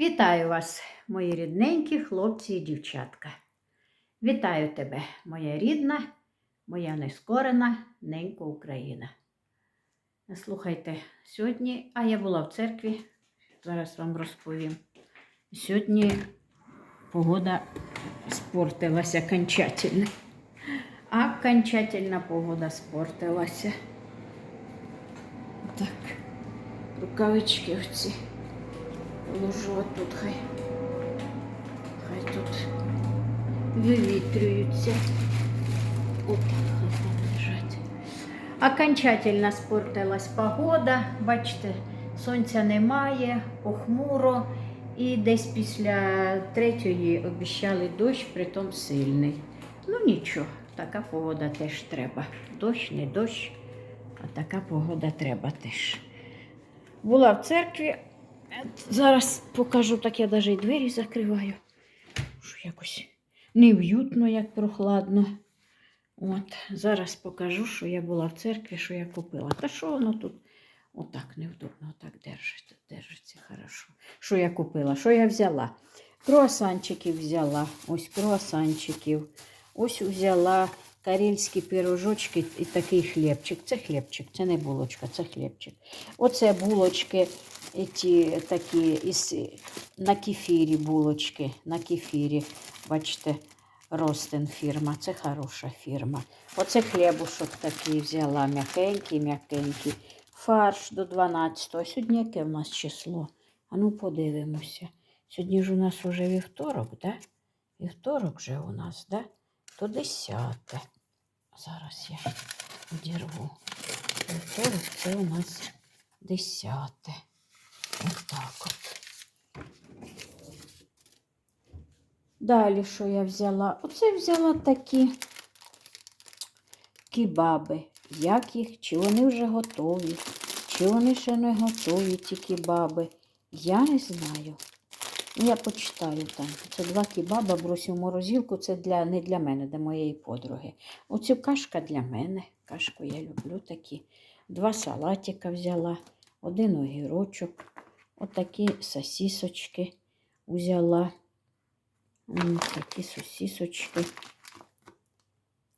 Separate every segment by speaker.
Speaker 1: Вітаю вас, мої рідненькі хлопці і дівчатка. Вітаю тебе, моя рідна, моя нескорена ненька Україна. Слухайте, сьогодні, а я була в церкві, зараз вам розповім. Сьогодні погода спортилася окончательно. Окончательно погода спортилася. Так, рукавички оці. Положу отут хай. Хай тут вивітрюються. Отак хай там лежать. Окончательно спортилась погода. Бачите, сонця немає, похмуро. І десь після третьої обіщали дощ, притом сильний. Ну нічого, така погода теж треба. Дощ, не дощ, а така погода треба теж. Була в церкві, Зараз покажу, так я навіть і двері закриваю. Що якось нев'ютно, як прохладно. От, Зараз покажу, що я була в церкві, що я купила. Та що воно тут? Отак невдобно, отак держиться, держиться хорошо. Що я купила? Що я взяла? Круасанчиків взяла. Ось круасанчиків. Ось взяла карельські пирожочки і такий хлібчик. Це хлібчик, це не булочка, це хлібчик. Оце булочки ті такі із, на кефірі булочки. На кефірі. Бачите, Ростен фірма. Це хороша фірма. Оце хлібушок такий взяла. М'якенький, м'якенький. Фарш до 12. Сьогодні яке в нас число? А ну подивимося. Сьогодні ж у нас уже вівторок, да? Вівторок вже у нас, да? То 10. Зараз я одірву. Вівторок це у нас 10. Ось так от. Далі, що я взяла? Оце взяла такі кебаби. Як їх, чи вони вже готові, чи вони ще не готові, ті кебаби. Я не знаю. Я почитаю там. Це два кебаба бросив в морозилку. Це для, не для мене, для моєї подруги. Оцю кашка для мене. Кашку я люблю такі. Два салатика взяла, один огірочок. Отакі сосісочки взяла. Ось такі сосісочки.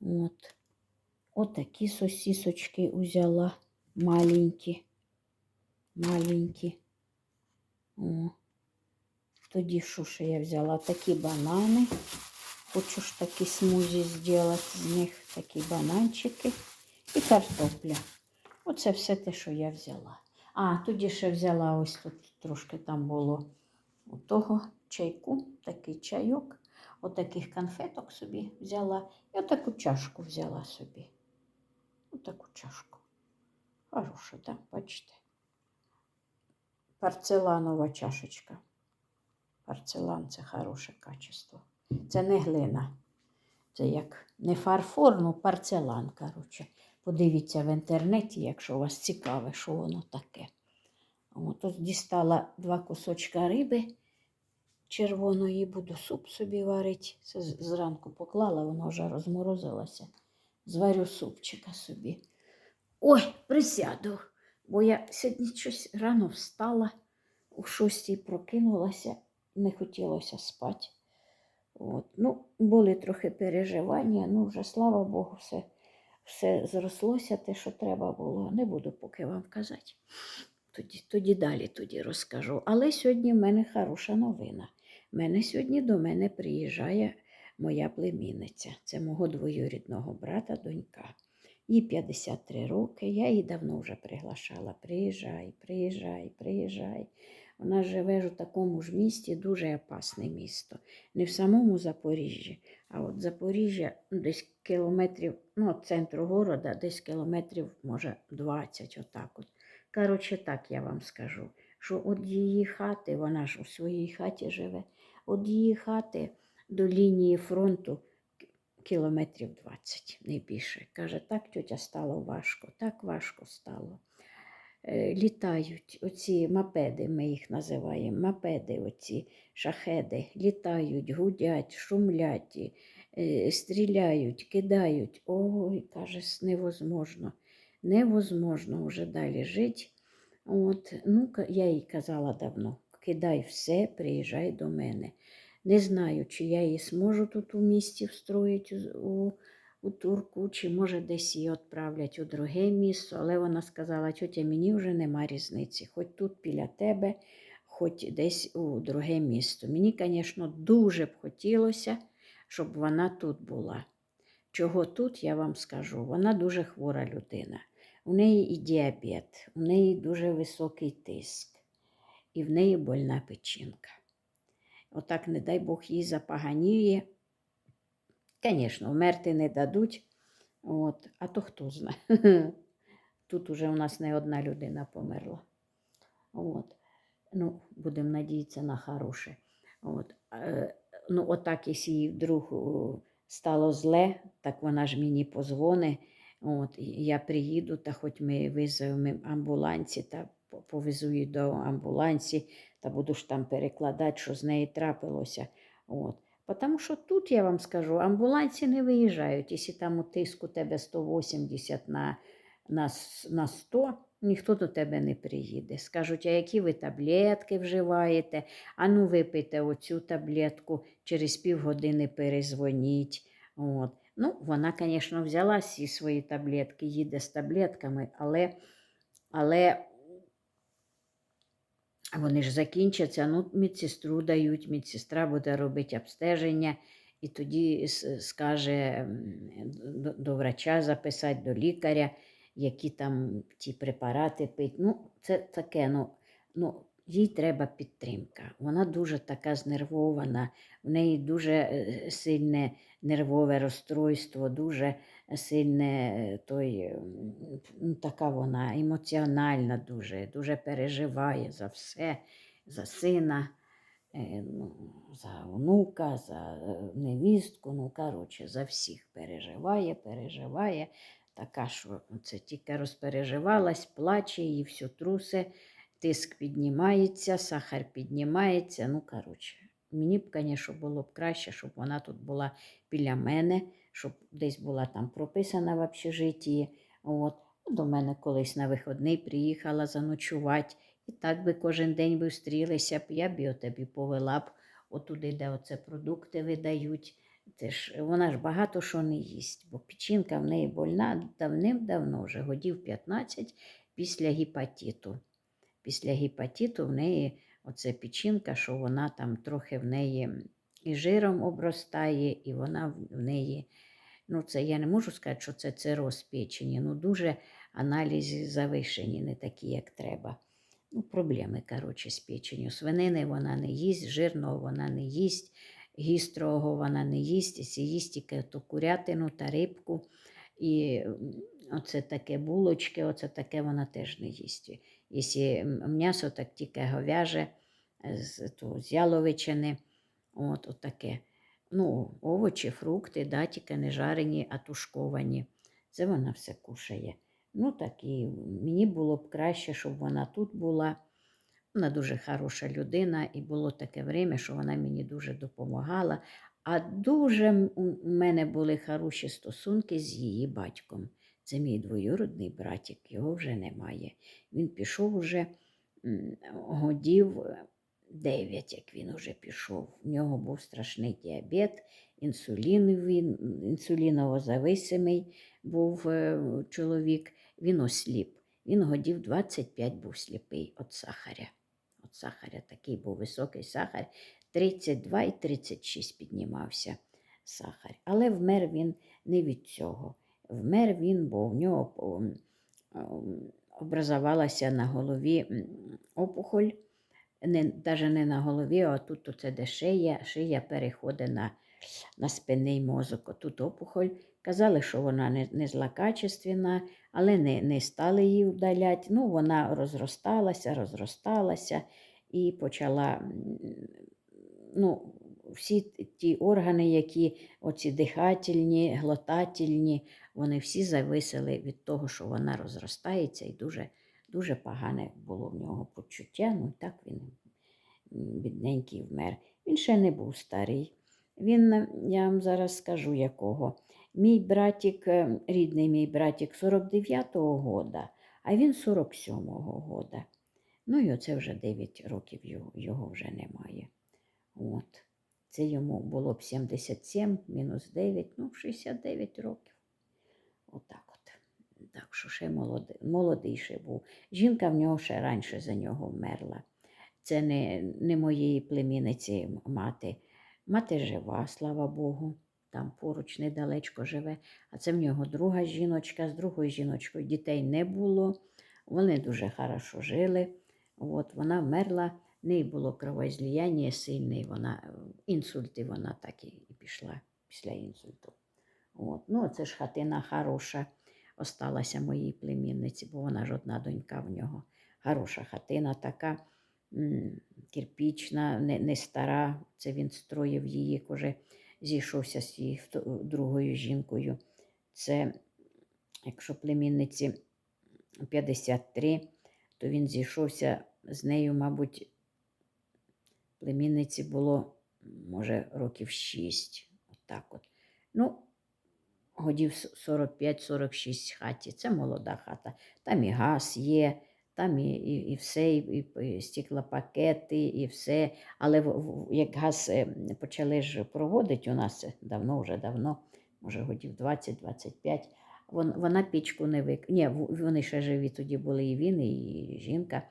Speaker 1: От. Отакі сосісочки взяла. Маленькі. Маленькі. О. Тоді що ще я взяла? Такі банани. Хочу ж такі смузі зробити з них такі бананчики і картопля. Оце все те, що я взяла. А, тоді ще взяла ось тут трошки там було у того чайку, такий чайок, отаких конфеток собі взяла. І отаку чашку взяла собі. Отаку чашку. Хороша, так, бачите? Порцеланова чашечка. Порцелан це хороше качество. Це не глина. Це як не фарфор, ну порцелан, коротше. Подивіться в інтернеті, якщо вас цікаве, що воно таке. От дістала два кусочка риби червоної, буду суп собі варити. Це зранку поклала, воно вже розморозилося. Зварю супчика собі. Ой, присяду, бо я сьогодні щось рано встала, у шостій прокинулася, не хотілося спати. От. Ну, Були трохи переживання, ну вже слава Богу, все все зрослося, те, що треба було. Не буду поки вам казати. Тоді тоді далі тоді розкажу. Але сьогодні в мене хороша новина. Мене сьогодні до мене приїжджає моя племінниця. Це мого двоюрідного брата, донька. Їй 53 роки. Я її давно вже приглашала. Приїжджай, приїжджай, приїжджай. Вона живе в такому ж місті, дуже опасне місто. Не в самому Запоріжжі, а от Запоріжжя ну, десь кілометрів, ну, від центру города, десь кілометрів, може, 20, отак от. Коротше, так я вам скажу, що від її хати, вона ж у своїй хаті живе, від її хати до лінії фронту кілометрів 20, не більше. Каже, так тетя стало важко, так важко стало. Е, літають оці мопеди, ми їх називаємо, мопеди, оці шахеди, літають, гудять, шумлять, е, стріляють, кидають. Ой, каже, невозможно. Невозможно вже далі жити. От, ну, Я їй казала давно, кидай все, приїжджай до мене. Не знаю, чи я її зможу тут у місті встроїти у, у, турку, чи може десь її відправлять у друге місто, але вона сказала, тьотя, мені вже нема різниці, хоч тут біля тебе, хоч десь у друге місто. Мені, звісно, дуже б хотілося, щоб вона тут була. Чого тут, я вам скажу, вона дуже хвора людина. У неї і діабет, у неї дуже високий тиск, і в неї больна печінка. Отак, не дай Бог, їй запоганіє. Звісно, вмерти не дадуть, от, а то хто знає. Тут уже у нас не одна людина померла. От. Ну, будемо надіятися на хороше. От. Е, ну, отак, якщо їй вдруг стало зле, так вона ж мені позвони. От, я приїду, та хоч ми визовемо амбулансі та повезу її до амбулансі, та буду ж там перекладати, що з нею трапилося. От. Тому що тут, я вам скажу, амбуланси не виїжджають. Якщо там у тиску тебе 180 на, на, на 100, ніхто до тебе не приїде. Скажуть, а які ви таблетки вживаєте? А ну випийте оцю таблетку, через півгодини перезвоніть. От. Ну, вона, звісно, взяла всі свої таблетки, їде з таблетками, але, але вони ж закінчаться, ну, медсестру дають, медсестра буде робити обстеження, і тоді скаже до, врача записати, до лікаря, які там ті препарати пить. Ну, це таке, ну, ну, їй треба підтримка. Вона дуже така знервована, в неї дуже е, сильне нервове розстройство, дуже сильне е, той, така вона емоціональна дуже, дуже переживає за все, за сина, е, ну, за онука, за е, невістку, ну, коротше, за всіх переживає, переживає. Така, що це тільки розпереживалась, плаче і все трусе, тиск піднімається, сахар піднімається. Ну, коротше, мені б, звісно, було б краще, щоб вона тут була біля мене, щоб десь була там прописана в общежитті. От. До мене колись на виходний приїхала заночувати. І так би кожен день би встрілися б, я б його тобі повела б отуди, де оце продукти видають. Це ж, вона ж багато що не їсть, бо печінка в неї больна давним-давно, вже годів 15 після гепатиту. Після гепатиту в неї оце печінка, що вона там трохи в неї і жиром обростає, і вона в- неї, ну це я не можу сказати, що це цироз печені, ну дуже аналізи завишені, не такі, як треба. Ну, проблеми, коротше, з печенью. Свинини вона не їсть, жирного вона не їсть, гістрого вона не їсть, якщо їсть тільки ту курятину та рибку. І оце таке булочки, оце таке вона теж не їсть. Якщо м'ясо, так тільки говяже е, з, то, з яловичини. От, от таке. Ну, овочі, фрукти, да, тільки не жарені, а тушковані. Це вона все кушає. Ну, так і мені було б краще, щоб вона тут була. Вона дуже хороша людина, і було таке время, що вона мені дуже допомагала. А дуже у мене були хороші стосунки з її батьком. Це мій двоюродний братик, його вже немає. Він пішов уже годів е, дев'ять, як він уже пішов. У нього був страшний діабет, інсулін, він, інсуліново-зависимий був е, чоловік, він осліп. Він годів 25 був сліпий від сахаря. От сахаря такий був високий сахар, 32 і 36 піднімався сахар. Але вмер він не від цього. Вмер він, бо в нього образувалася на голові опухоль, навіть не на голові, а тут оце де шия, шия переходить на, на спинний мозок. Отут опухоль. Казали, що вона не, не злокачественна, але не, не стали її удаляти. Ну, вона розросталася, розросталася і почала ну, всі ті органи, які оці дихательні, глотательні, вони всі зависели від того, що вона розростається, і дуже, дуже погане було в нього почуття. Ну, так він бідненький вмер. Він ще не був старий. Він, е, я вам зараз скажу якого. Мій братик, е, рідний мій братик 49-го года, а він 47-го года. Ну і оце вже 9 років його, його вже немає. От. Це йому було б 77, мінус 9, ну, 69 років. Отак от. Так що ще молодий, молодий ще був. Жінка в нього ще раніше за нього вмерла. Це не, не моєї племінниці мати. Мати жива, слава Богу. Там поруч недалечко живе. А це в нього друга жіночка. З другою жіночкою дітей не було. Вони дуже хорошо жили. От, вона вмерла, в неї було кровоізліяння сильне, вона, е, інсульти вона так і пішла після інсульту. От. Ну, це ж хатина хороша осталася моїй племінниці, бо вона ж одна донька в нього. Хороша хатина така кирпічна, не, не стара. Це він строїв її, коли зійшовся з її другою жінкою. Це, якщо племінниці 53, то він зійшовся з нею, мабуть, племінниці було, може, років 6. Отак от. Ну, годів 45-46 хаті. Це молода хата. Там і газ є, там і, і, і все, і, і, стеклопакети, і все. Але як газ е, почали ж проводити у нас давно, вже давно, може годів 20-25, вон, вона пічку не вик... Ні, вони ще живі тоді були і він, і жінка.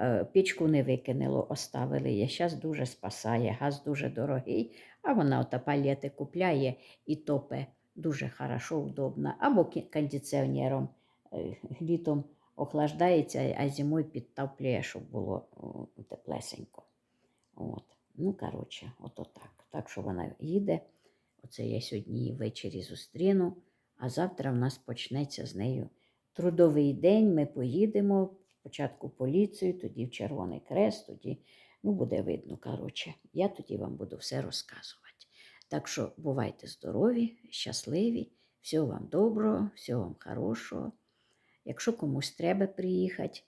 Speaker 1: Е, Пічку не викинуло, оставили. Я зараз дуже спасає, газ дуже дорогий, а вона ота палети купляє і топе дуже хорошо, удобно. Або кондиціонером е, літом охлаждається, а зимою підтоплює, щоб було теплесенько. От. Ну, коротше, ото так. Так що вона їде. Оце я сьогодні ввечері зустріну, а завтра в нас почнеться з нею трудовий день. Ми поїдемо спочатку поліцію, тоді в Червоний Крест, тоді ну, буде видно. Коротше, я тоді вам буду все розказувати. Так що бувайте здорові, щасливі, всього вам доброго, всього вам хорошого. Якщо комусь треба приїхати,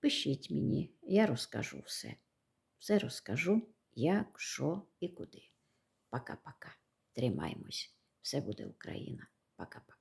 Speaker 1: пишіть мені, я розкажу все. Все розкажу, як, що і куди. Пока-пока. Тримаймось. Все буде Україна. Пока-пока.